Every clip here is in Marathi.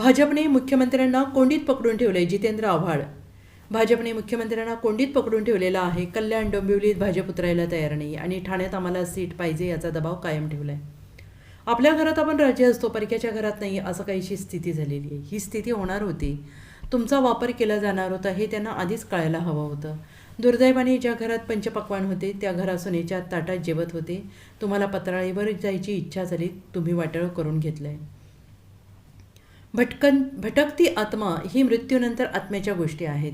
भाजपने मुख्यमंत्र्यांना कोंडीत पकडून ठेवले जितेंद्र आव्हाड. भाजपने मुख्यमंत्र्यांना कोंडीत पकडून ठेवलेला आहे. कल्याण डोंबिवलीत भाजप उतरायला तयार नाही आणि ठाण्यात आम्हाला सीट पाहिजे याचा दबाव कायम ठेवला आहे आपल्या घरात आपण राजे असतो परक्याच्या घरात नाही असं काहीशी स्थिती झालेली आहे. ही स्थिती होणार होती. तुमचा वापर केला जाणार होता हे त्यांना आधीच कळायला हवं होतं. दुर्दैवाने ज्या घरात पंचपक्वान होते त्या घरात सुनेच्या ताटात जेवत होते. तुम्हाला पत्राळीवर जायची इच्छा झाली तुम्ही वाटळ करून घेतलं आहे भटकन भटकती आत्मा ही मृत्यूनंतर आत्म्याच्या गोष्टी आहेत.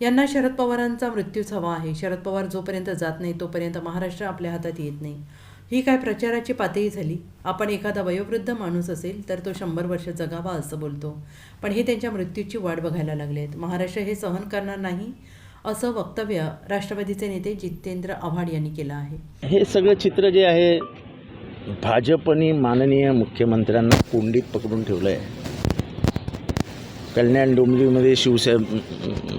यांना शरद पवारांचा मृत्यूच हवा आहे. शरद पवार जोपर्यंत जात नाही तोपर्यंत महाराष्ट्र आपल्या हातात येत नाही. ही काय प्रचाराची पातळी झाली? आपण एखादा वयोवृद्ध माणूस असेल तर तो शंभर वर्ष जगावा असं बोलतो. पण हे त्यांच्या मृत्यूची वाट बघायला लागले आहेत महाराष्ट्र हे सहन करणार नाही असं वक्तव्य राष्ट्रवादीचे नेते जितेंद्र आव्हाड यांनी केलं आहे. हे सगळं चित्र जे आहे भाजपनी माननीय मुख्यमंत्र्यांना कोंडीत पकडून ठेवलं आहे कल्याण डोंबिवलीमध्ये शिवसे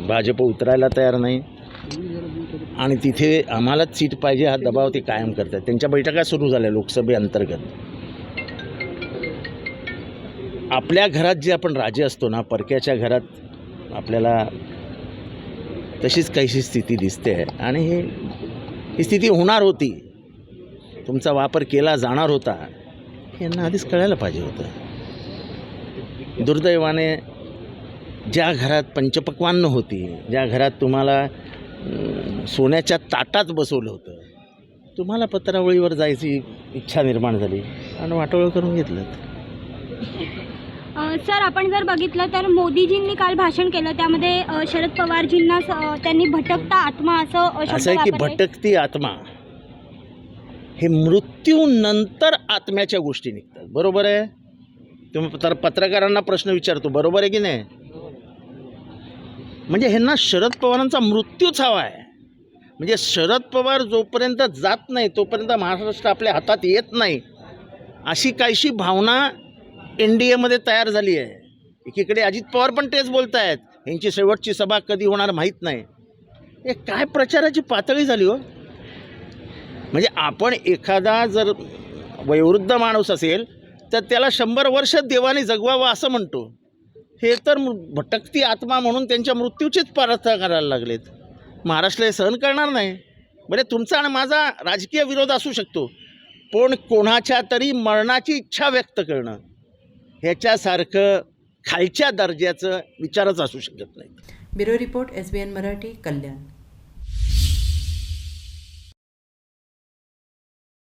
भाजप उतरायला तयार नाही. आणि तिथे आम्हालाच सीट पाहिजे हा दबाव ते कायम करतात. त्यांच्या बैठका सुरू झाल्या लोकसभेअंतर्गत. आपल्या घरात जे आपण राजे असतो ना परक्याच्या घरात आपल्याला तशीच काहीशी स्थिती दिसते आहे. आणि हे ही स्थिती होणार होती. तुमचा वापर केला जाणार होता. यांना आधीच कळायला पाहिजे होतं. दुर्दैवाने ज्या घरात पंचपक्वान्न होती ज्या घरात तुम्हाला सोन्याच्या ताटात बसवलं होतं तुम्हाला पत्रावळीवर जायची इच्छा निर्माण झाली आणि वाटोळं करून घेतलं? सर आपण जर बघितलं तर मोदीजींनी काल भाषण केलं. त्यामध्ये अ, शरद पवारजींना स- त्यांनी भटकता आत्मा असं अ, शब्द असं आहे की वापरले. भटकती आत्मा हे मृत्यूनंतर आत्म्याच्या गोष्टी निघतात. बरोबर आहे? तुम्ही पत्र पत्रकारांना प्रश्न विचारतो. बरोबर आहे की नाही? म्हणजे ह्यांना शरद पवारांचा मृत्यूच हवा आहे. म्हणजे शरद पवार जोपर्यंत जात नाही तोपर्यंत महाराष्ट्र आपल्या हातात येत नाही. अशी काहीशी भावना एन डी एमध्ये तयार झाली आहे. एकीकडे अजित पवार पण तेच बोलत आहेत यांची शेवटची सभा कधी होणार माहीत नाही. हे काय प्रचाराची पातळी झाली हो? म्हणजे आपण एखादा जर वयोवृद्ध माणूस असेल तर त्याला शंभर वर्ष देवाने जगवावं असं म्हणतो. हे तर मृ- भटकती आत्मा म्हणून त्यांच्या मृत्यूचीच प्रार्थना करायला लागलेत. महाराष्ट्र हे सहन करणार नाही. म्हणजे तुमचा आणि माझा राजकीय विरोध असू शकतो. पण कोणाच्या तरी मरणाची इच्छा व्यक्त करणं ह्याच्यासारखं खालच्या दर्जाचं विचारच असू शकत नाही. Bureau report S B N Marathi Kalyan.